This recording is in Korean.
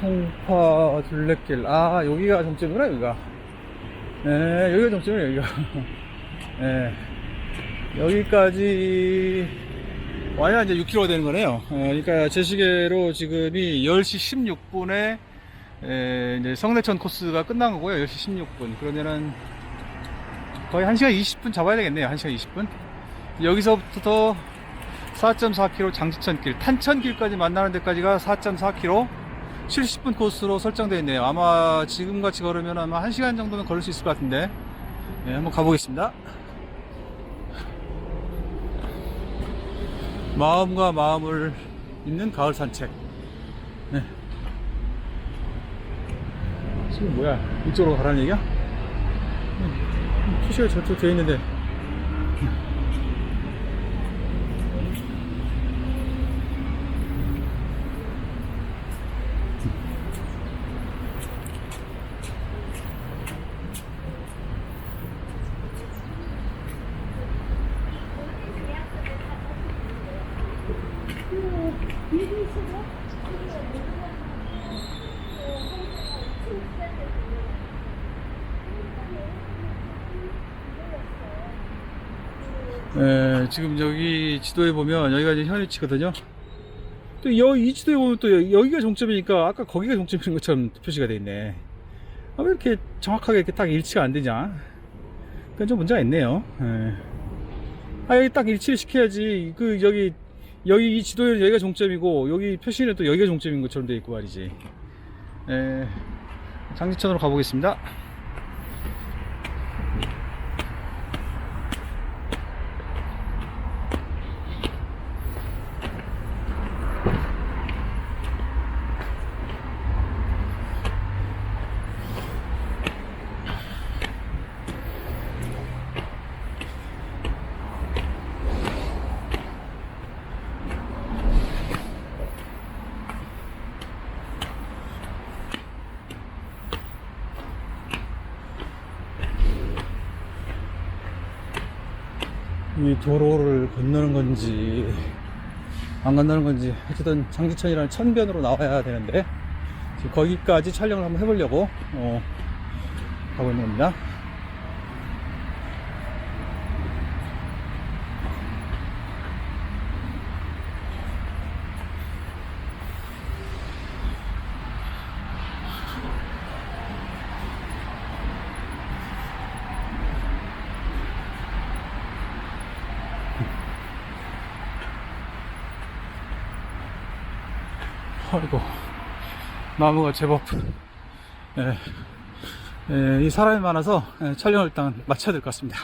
송파 둘레길. 아, 여기가 정점이구나, 여기가. 예, 여기가 정점이에요, 여기가. 예. 여기까지 와야 이제 6km가 되는 거네요. 어, 그러니까 제 시계로 지금이 10시 16분에 이제 성내천 코스가 끝난 거고요. 10시 16분. 그러면은 거의 1시간 20분 잡아야 되겠네요. 1시간 20분. 여기서부터 4.4km 장지천길, 탄천길까지 만나는 데까지가 4.4km 70분 코스로 설정되어 있네요. 아마 지금 같이 걸으면 아마 1시간 정도는 걸을 수 있을 것 같은데. 네, 한번 가보겠습니다. 마음과 마음을 잇는 가을 산책. 네. 지금 뭐야? 이쪽으로 가라는 얘기야? 음, 표시가 저쪽 되어 있는데. 예, 지금 여기 지도에 보면 여기가 이제 현위치거든요. 또 여기 이 지도에 보면 또 여- 여기가 종점이니까 아까 거기가 종점인 것처럼 표시가 돼 있네. 아, 왜 이렇게 정확하게 이렇게 딱 일치가 안 되냐? 그건 좀 문제가 있네요. 예. 아, 여기 딱 일치를 시켜야지. 그, 여기, 여기 이 지도에는 여기가 종점이고, 여기 표시는 또 여기가 종점인 것처럼 돼 있고 말이지. 예. 장지천으로 가보겠습니다. 이 도로를 건너는 건지 안 건너는 건지 어쨌든 장지천이라는 천변으로 나와야 되는데 지금 거기까지 촬영을 한번 해보려고 어, 가고 있는 겁니다. 아이고 나무가 제법 예, 예, 이 사람이 많아서 예, 촬영을 일단 마쳐야 될 것 같습니다.